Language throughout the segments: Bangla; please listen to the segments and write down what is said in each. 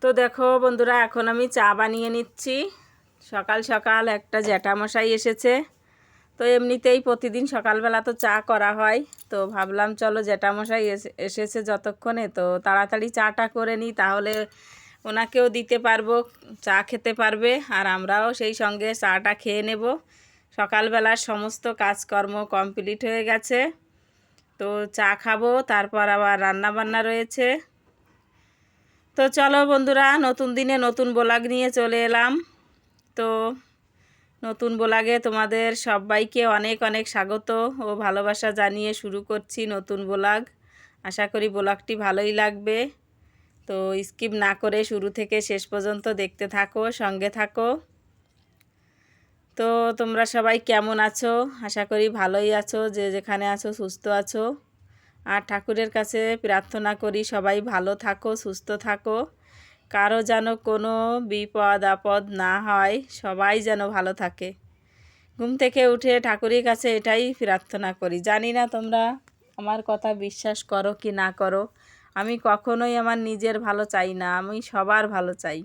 তো দেখো বন্ধুরা, এখন আমি চা বানিয়ে নিচ্ছি। সকাল সকাল একটা জ্যাঠামশাই এসেছে। তো এমনিতেই প্রতিদিন সকালবেলা তো চা করা হয়। তো ভাবলাম, চলো জ্যাঠামশাই এসে- এসেছে যতক্ষণে, তো তাড়াতাড়ি চাটা করে নিই, তাহলে ওনাকেও দিতে পারব, চা খেতে পারবে, আর আমরাও সেই সঙ্গে চাটা খেয়ে নেব। সকালবেলার সমস্ত কাজকর্ম কমপ্লিট হয়ে গেছে। তো চা খাব, তারপর আবার রান্না বান্না রয়েছে। তো চলো বন্ধুরা, নতুন দিনে নতুন ব্লগ নিয়ে চলে এলাম। তো নতুন ব্লগে তোমাদের সবাইকে অনেক অনেক স্বাগত ও ভালোবাসা জানিয়ে শুরু করছি নতুন ব্লগ। আশা করি ব্লগটি ভালোই লাগবে। তো স্কিপ না করে শুরু থেকে শেষ পর্যন্ত দেখতে থাকো, সঙ্গে থাকো। তো তোমরা সবাই কেমন আছো? আশা করি ভালোই আছো, যে যেখানে আছো সুস্থ আছো। আর ঠাকুরের কাছে প্রার্থনা করি, সবাই ভালো থাকো, সুস্থ থাকো। কারও যেন কোনো বিপদ আপদ না হয়, সবাই যেন ভালো থাকে। ঘুম থেকে উঠে ঠাকুরের কাছে এটাই প্রার্থনা করি। জানি না তোমরা আমার কথা বিশ্বাস করো কি না করো। আমি কখনোই আমার নিজের ভালো চাই না, আমি সবার ভালো চাই।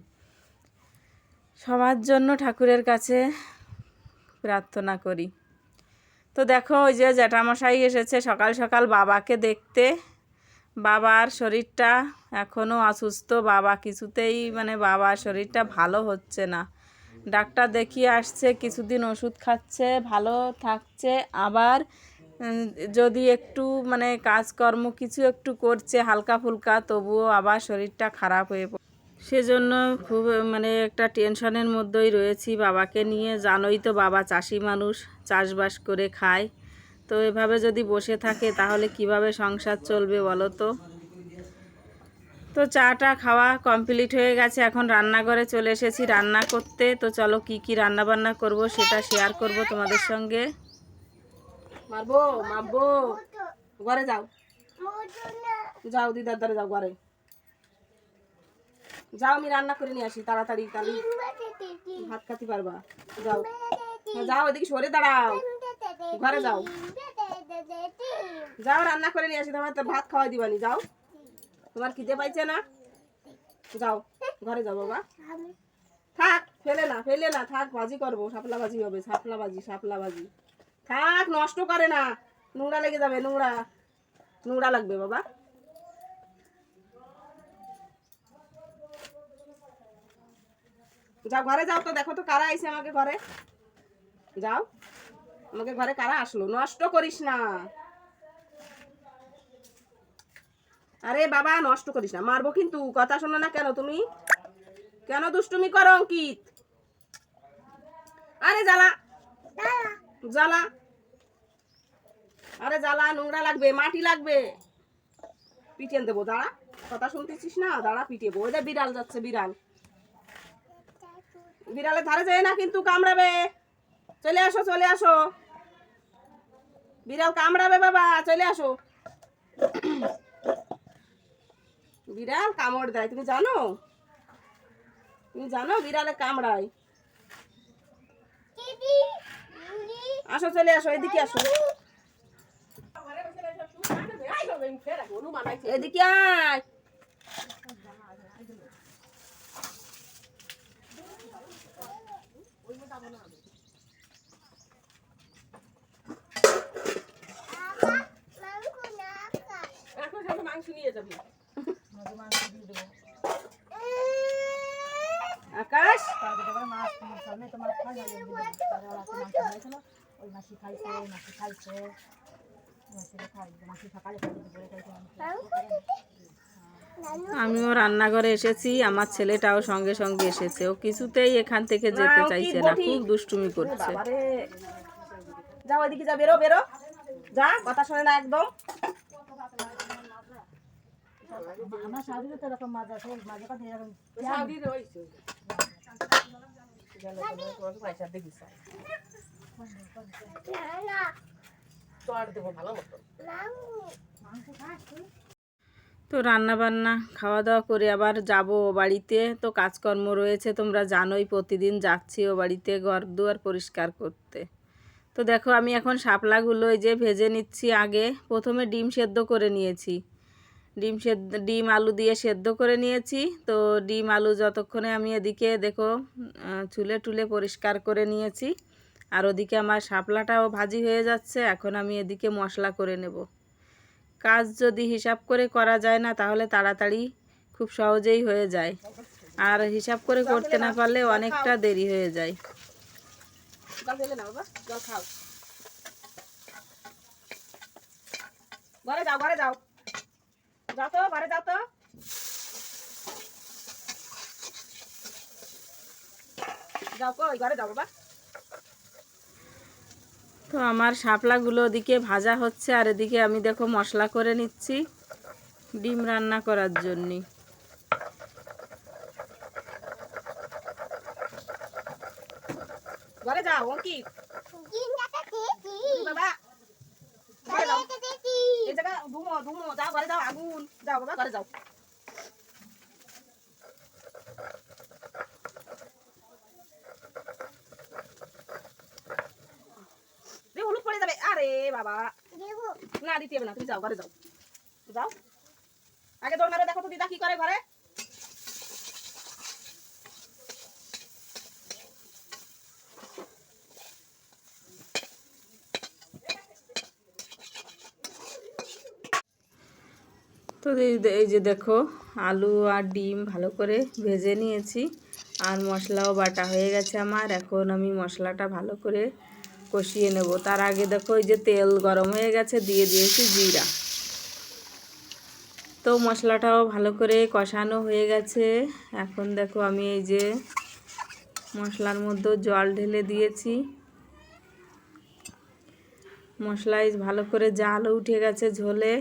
সবার জন্য ঠাকুরের কাছে প্রার্থনা করি। তো দেখো, ওই যে জ্যাঠামশাই এসেছে সকাল সকাল বাবাকে দেখতে। বাবার শরীরটা এখনও অসুস্থ, বাবা কিছুতেই মানে বাবার শরীরটা ভালো হচ্ছে না। ডাক্তার দেখিয়ে আসছে, কিছুদিন ওষুধ খাচ্ছে, ভালো থাকছে। আবার যদি একটু মানে কাজকর্ম কিছু একটু করছে হালকা ফুলকা, তবুও আবার শরীরটা খারাপ হয়ে সেজন্য খুব মানে একটা টেনশনের মধ্যেই রয়েছি বাবাকে নিয়ে। জানোই তো বাবা চাষি মানুষ, চাষবাস করে খায়। তো এভাবে যদি বসে থাকে তাহলে কীভাবে সংসার চলবে বলো তো? তো চাটা খাওয়া কমপ্লিট হয়ে গেছে, এখন রান্নাঘরে চলে এসেছি রান্না করতে। তো চলো কি কি রান্না বান্না করব সেটা শেয়ার করব তোমাদের সঙ্গে। মারবো মারবো। ঘরে যাও। যাও, দিদার দ্বারে যাও, ঘরে। যাও আমি রান্না করে নিয়ে আসি তাড়াতাড়ি তাহলে ভাত খাতে পারবা। যাও। হ্যাঁ, যাও এদিকে সরে দাঁড়াও। ঘরে যাও। যাও রান্না করে নিয়ে আসি তোমার তো ভাত খাওয়াই দিবানি যাও। তোমার খিদে পাইছে না? যাও ঘরে যাও বাবা। থাক ফেলে না ফেলে না থাক ভাজি করব শাপলা ভাজি হবে শাপলা ভাজি শাপলা ভাজি থাক নষ্ট করে না নোংরা লেগে যাবে নোংরা নোংরা লাগবে বাবা। যাও, ঘরে যাও তো, দেখো তো কারা আইছে আমাকে ঘরে। যাও, আমাকে ঘরে কারা আসলো? নষ্ট করিস না। আরে বাবা, নষ্ট করিস না, মারবো কিন্তু, কথা শোনো না কেন তুমি? কেন দুষ্টুমি করো, অঙ্কিত? আরে জ্বালা জ্বালা। আরে জ্বালা, নোংরা লাগবে, মাটি লাগবে। পিটিয়ে দেবো, দাঁড়া, কথা শুনতেছিস না? দাঁড়া, পিটিয়ে ওই যে বিড়াল যাচ্ছে, বিড়াল। বিড়ালের ধারে যায় না কিন্তু কামড়াবে। চলে আসো চলে আসো। বিড়াল কামড়াবে বাবা, চলে আসো। বিড়াল কামড় দেয়, তুমি জানো? তুমি জানো বিড়ালে কামড়ায়? আসো, চলে আসো, এদিকে আসো। এদিকে আয় মাংস নিয়ে যাবি আকাশ আমিও রান্নাঘরে এসেছি আমার ছেলেটাও সঙ্গে সঙ্গে এসেছে। ও কিছুতেই এখান থেকে যেতে চাইছে না খুব দুষ্টুমি করছে। যাও ওইদিকে যা বেরো বেরো। যা কথা শোনে না একদম। তো রান্না বান্না খাওয়া দাওয়া করে আবার যাব ও বাড়িতে। তো কাজকর্ম রয়েছে, তোমরা জানোই প্রতিদিন যাচ্ছি ও বাড়িতে ঘর দুয়ার পরিষ্কার করতে। তো দেখো, আমি এখন শাপলাগুলো যে ভেজে নিচ্ছি আগে। প্রথমে ডিম সেদ্ধ করে নিয়েছি। ডিম সেদ্ধ, ডিম আলু দিয়ে সেদ্ধ করে নিয়েছি। তো ডিম আলু যতক্ষণে আমি এদিকে দেখো চুলে টুলে পরিষ্কার করে নিয়েছি। আর ওদিকে আমার শাপলাটাও ভাজি হয়ে যাচ্ছে, এখন আমি এদিকে মশলা করে নেব। কাজ যদি হিসাব করে করা যায় না, তাহলে তাড়াতাড়ি খুব সহজেই হয়ে যায়। আর হিসাব করে করতে না পারলে অনেকটা দেরি হয়ে যায়। ঘরে যাও যাও কই, ঘরে যাও বাবা। তো আমার শাপলাগুলো ওদিকে ভাজা হচ্ছে আর এদিকে আমি দেখো মশলা করে নিচ্ছি ডিম রান্না করার জন্যে। ঘরে যাও অঙ্কিত। বাবা। ঘরে যাও এই জায়গা ধুমো ধুমো যাও ঘরে যাও আগুন। যাও বাবা ঘরে যাও দিয়ে হলুদ পড়ে যাবে আরে বাবা। না দিতে হবে না তুমি যাও ঘরে যাও। যাও। আগে দৌড় মারো দেখো তো দিদা কি করে ঘরে। তো এই যে দেখো আলু আর ডিম ভালো করে ভেজে নিয়েছি। আর মশলাও বাটা হয়ে গেছে আমার। এখন আমি মশলাটা ভালো করে কষিয়ে নেব। তার আগে দেখো এই যে তেল গরম হয়ে গেছে, দিয়ে দিয়েছি জিরা। তো মশলাটাও ভালো করে কষানো হয়ে গেছে। এখন দেখো আমি এই যে মশলার মধ্যে জল ঢেলে দিয়েছি। মশলায় ভালো করে জালও উঠে গেছে ঝোলে।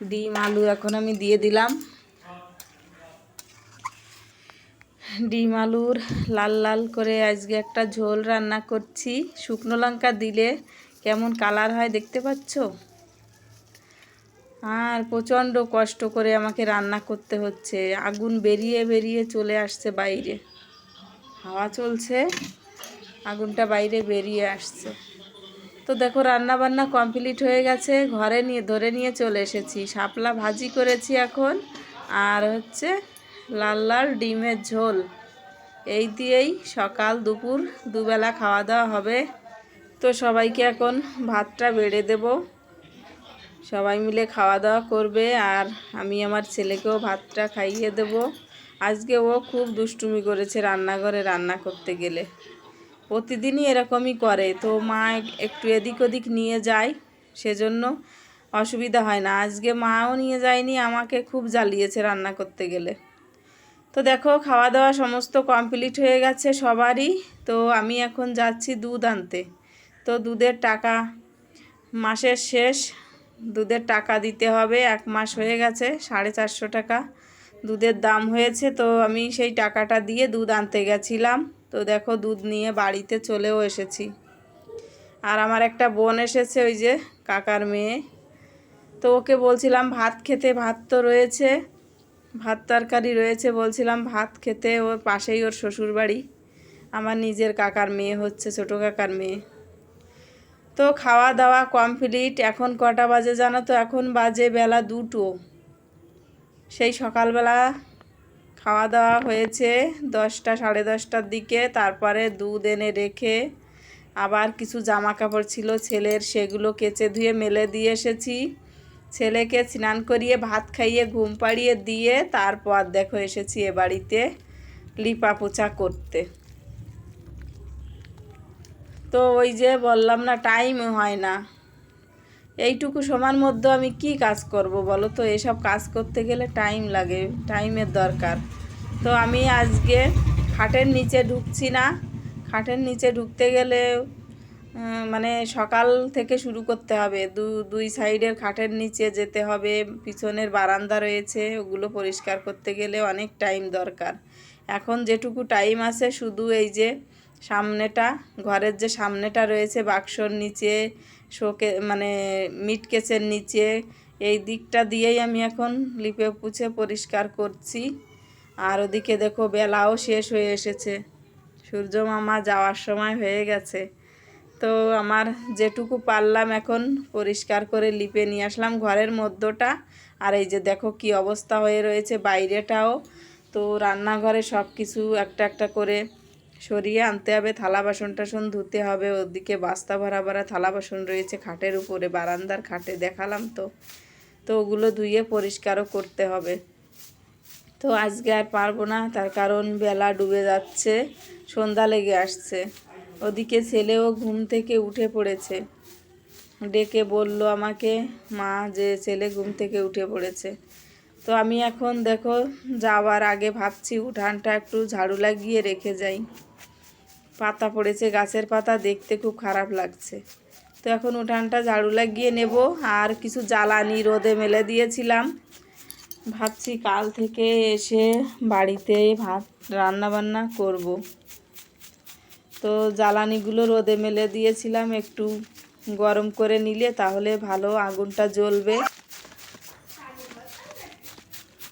ডিম, আলু এখন আমি দিয়ে দিলাম। ডিম আলুর লাল লাল করে আজকে একটা ঝোল রান্না করছি। শুকনো লঙ্কা দিলে কেমন কালার হয় দেখতে পাচ্ছ? আর প্রচণ্ড কষ্ট করে আমাকে রান্না করতে হচ্ছে। আগুন বেরিয়ে বেরিয়ে চলে আসছে বাইরে। হাওয়া চলছে, আগুনটা বাইরে বেরিয়ে আসছে। তো দেখো রান্না বান্না কমপ্লিট হয়ে গেছে। ঘরে নিয়ে, ধরে নিয়ে চলে এসেছি। শাপলা ভাজি করেছি এখন। আর হচ্ছে লাল লাল ডিমের ঝোল। এই দিয়েই সকাল দুপুর দুবেলা খাওয়া দাওয়া হবে। তো সবাইকে এখন ভাতটা বেড়ে দেব। সবাই মিলে খাওয়া দাওয়া করবে আর আমি আমার ছেলেকেও ভাতটা খাইয়ে দেব। আজকে ও খুব দুষ্টুমি করেছে রান্নাঘরে রান্না করতে গেলে। প্রতিদিনই এরকমই করে। তো মা একটু এদিক ওদিক নিয়ে যায়, সেজন্য অসুবিধা হয় না। আজকে মাও নিয়ে যায়নি, আমাকে খুব জ্বালিয়েছে রান্না করতে গেলে। তো দেখো খাওয়া দাওয়া সমস্ত কমপ্লিট হয়ে গেছে সবারই। তো আমি এখন যাচ্ছি দুধ আনতে। তো দুধের টাকা মাসের শেষ। দুধের টাকা দিতে হবে, এক মাস হয়ে গেছে, সাড়ে চারশো টাকা দুধের দাম হয়েছে। তো আমি সেই টাকাটা দিয়ে দুধ আনতে গেছিলাম। তো দেখো, দুধ নিয়ে বাড়িতে চলেও এসেছি। আর আমার একটা বোন এসেছে, ওই যে কাকার মেয়ে। তো ওকে বলছিলাম, ভাত খেতে ভাত তো রয়েছে। ভাত তরকারি রয়েছে বলছিলাম, ভাত খেতে ওর পাশেই ওর শ্বশুর বাড়ি আমার নিজের কাকার মেয়ে হচ্ছে, ছোটো কাকার মেয়ে। তো খাওয়া দাওয়া কমপ্লিট, এখন কটা বাজে জানো তো? এখন বাজে বেলা দুটো। সেই সকালবেলা খাওয়া দাওয়া হয়েছে দশটা, সাড়ে দশটার দিকে। তারপরে দুধ এনে রেখে আবার কিছু জামা কাপড় ছিল, ছেলের সেগুলো কেচে ধুয়ে মেলে দিয়ে এসেছি। ছেলেকে স্নান করিয়ে, ভাত খাইয়ে, ঘুম পাড়িয়ে দিয়ে তারপর দেখো এসেছি এ বাড়িতে লিপা পোছা করতে। তো ওই যে বললাম না টাইম হয় না। এইটুকু সময়ের মধ্যে আমি কি কাজ করব বলো তো? এসব কাজ করতে গেলে টাইম লাগে টাইমের দরকার। তো আমি আজকে খাটের নিচে ঢুকছি না। খাটের নিচে ঢুকতে গেলে মানে সকাল থেকে শুরু করতে হবে। দু, দুই সাইডের খাটের নিচে যেতে হবে। পিছনের বারান্দা রয়েছে, ওগুলো পরিষ্কার করতে গেলে অনেক টাইম দরকার। এখন যেটুকু টাইম আছে, শুধু এই যে সামনেটা, ঘরের যে সামনেটা রয়েছে, বাক্সর নিচে, শোকে মানে মিট কেচের নিচে, এই দিকটা দিয়েই আমি এখন লিপে পুছে পরিষ্কার করছি। আর ওদিকে দেখো, বেলাও শেষ হয়ে এসেছে। সূর্য মামা যাওয়ার সময় হয়ে গেছে। তো আমার যেটুকু পারলাম এখন পরিষ্কার করে লিপে নিয়ে আসলাম ঘরের মধ্যটা। আর এই যে দেখো কি অবস্থা হয়ে রয়েছে বাইরেটাও। তো রান্নাঘরে সব কিছু একটা একটা করে সরিয়ে আনতে হবে। থালা বাসন টাসন ধুতে হবে। ওদিকে বাস্তা ভরা ভরা থালা বাসন রয়েছে খাটের উপরে, বারান্দার খাটে দেখালাম তো। তো ওগুলো ধুয়ে পরিষ্কারও করতে হবে। তো আজকে আর পারব না, তার কারণ বেলা ডুবে যাচ্ছে, সন্ধ্যা লেগে আসছে। ওদিকে ছেলেও ঘুম থেকে উঠে পড়েছে। ডেকে বলল, আমাকে, মা, যে ছেলে ঘুম থেকে উঠে পড়েছে। তো আমি এখন দেখো, যাওয়ার আগে ভাবছি উঠানটা একটু ঝাড়ু লাগিয়ে রেখে যাই। পাতা পড়েছে, গাছের পাতা দেখতে খুব খারাপ লাগছে। তো এখন উঠানটা ঝাড়ু লাগিয়ে নেব। আর কিছু জ্বালানি রোদে মেলে দিয়েছিলাম। ভাবছি কাল থেকে এসে বাড়িতে ভাত রান্না বান্না করব। তো জ্বালানিগুলো রোদে মেলে দিয়েছিলাম, একটু গরম করে নিলে তাহলে ভালো আগুনটা জ্বলবে।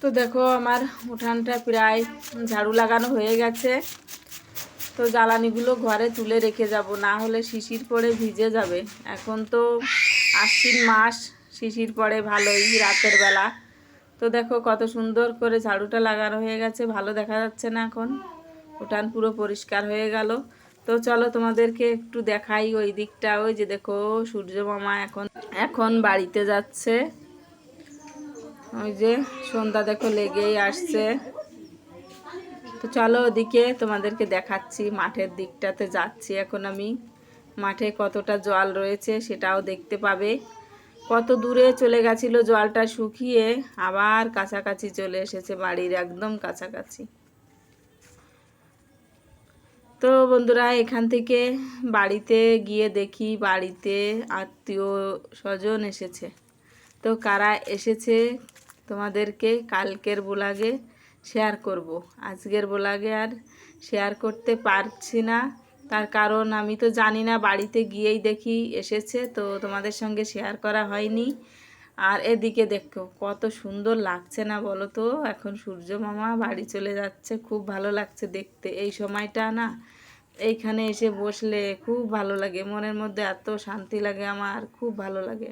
তো দেখো আমার উঠানটা প্রায় ঝাড়ু লাগানো হয়ে গেছে। তো জ্বালানিগুলো ঘরে তুলে রেখে যাব, না হলে শিশির পড়ে ভিজে যাবে। এখন তো আশ্বিন মাস, শিশির পড়ে ভালোই রাতের বেলা। তো দেখো কত সুন্দর করে ঝাড়ুটা লাগানো হয়ে গেছে, ভালো দেখা যাচ্ছে না এখন। উঠান পুরো পরিষ্কার হয়ে গেল। তো চলো তোমাদেরকে একটু দেখাই ওই দিকটা। ওই যে দেখো, সূর্য মামা এখন এখন বাড়িতে যাচ্ছে। ওই যে সন্ধ্যা দেখো লেগেই আসছে। তো চলো ওদিকে তোমাদেরকে দেখাচ্ছি, মাঠের দিকটাতে যাচ্ছি এখন আমি। মাঠে কতটা জল রয়েছে সেটাও দেখতে পাবে। কত দূরে চলে গেছিল জলটা শুকিয়ে, আবার কাছাকাছি চলে এসেছে বাড়ির একদম কাছাকাছি। তো বন্ধুরা, এখান থেকে বাড়িতে গিয়ে দেখি বাড়িতে আত্মীয় স্বজন এসেছে। তো কারা এসেছে তোমাদেরকে কালকের বোলাগে শেয়ার করব। আজকের বোলাগে আর শেয়ার করতে পারছি না। তার কারণ আমি তো জানি না, বাড়িতে গিয়েই দেখি এসেছে, তো তোমাদের সঙ্গে শেয়ার করা হয়নি। আর এদিকে দেখো, কত সুন্দর লাগছে না বলো তো? এখন সূর্য মামা বাড়ি চলে যাচ্ছে, খুব ভালো লাগছে দেখতে। এই সময়টা না এইখানে এসে বসলে খুব ভালো লাগে। মনের মধ্যে এত শান্তি লাগে আমার, খুব ভালো লাগে।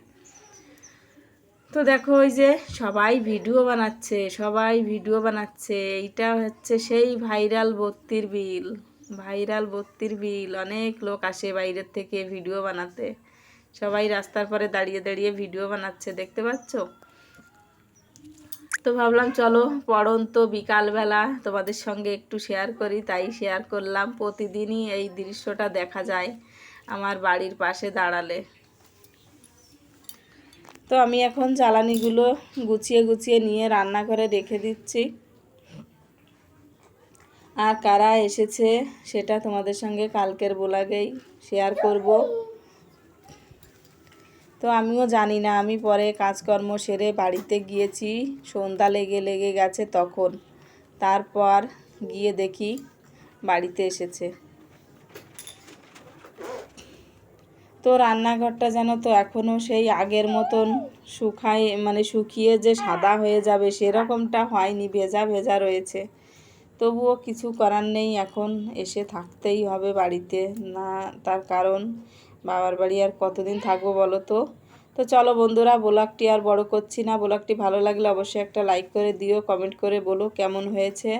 তো দেখো ওই যে সবাই ভিডিও বানাচ্ছে, সবাই ভিডিও বানাচ্ছে। এইটা হচ্ছে সেই ভাইরাল বত্তির বিল, ভাইরাল বত্তির বিল। অনেক লোক আসে বাইরের থেকে ভিডিও বানাতে। সবাই রাস্তার পরে দাঁড়িয়ে দাঁড়িয়ে ভিডিও বানাচ্ছে, দেখতে পাচ্ছ? তো ভাবলাম চলো পড়ন্ত বিকালবেলা তোমাদের সঙ্গে একটু শেয়ার করি, তাই শেয়ার করলাম। প্রতিদিনই এই দৃশ্যটা দেখা যায় আমার বাড়ির পাশে দাঁড়ালে। তো আমি এখন জ্বালানিগুলো গুছিয়ে গুছিয়ে নিয়ে রান্নাঘরে রেখে দিচ্ছি। আর কারা এসেছে সেটা তোমাদের সঙ্গে কালকের বোলাগেই শেয়ার করব। তো আমিও জানি না, আমি পরে কাজকর্ম সেরে বাড়িতে গিয়েছি, সন্ধ্যা লেগে লেগে গেছে তখন। তারপর গিয়ে দেখি বাড়িতে এসেছে। তো রান্নাঘরটা যেন তো এখনও সেই আগের মতন শুকায় মানে শুকিয়ে যে সাদা হয়ে যাবে সেরকমটা হয়নি, ভেজা ভেজা রয়েছে। তবুও কিছু করার নেই, এখন এসে থাকতেই হবে বাড়িতে। না, তার কারণ বাবার বাড়ি আর কতদিন থাকব বলো তো? তো চলো বন্ধুরা ব্লগটি আর বড় করছি না। ব্লগটি ভালো লাগলে অবশ্যই একটা লাইক করে দিও কমেন্ট করে বলো কেমন হয়েছে।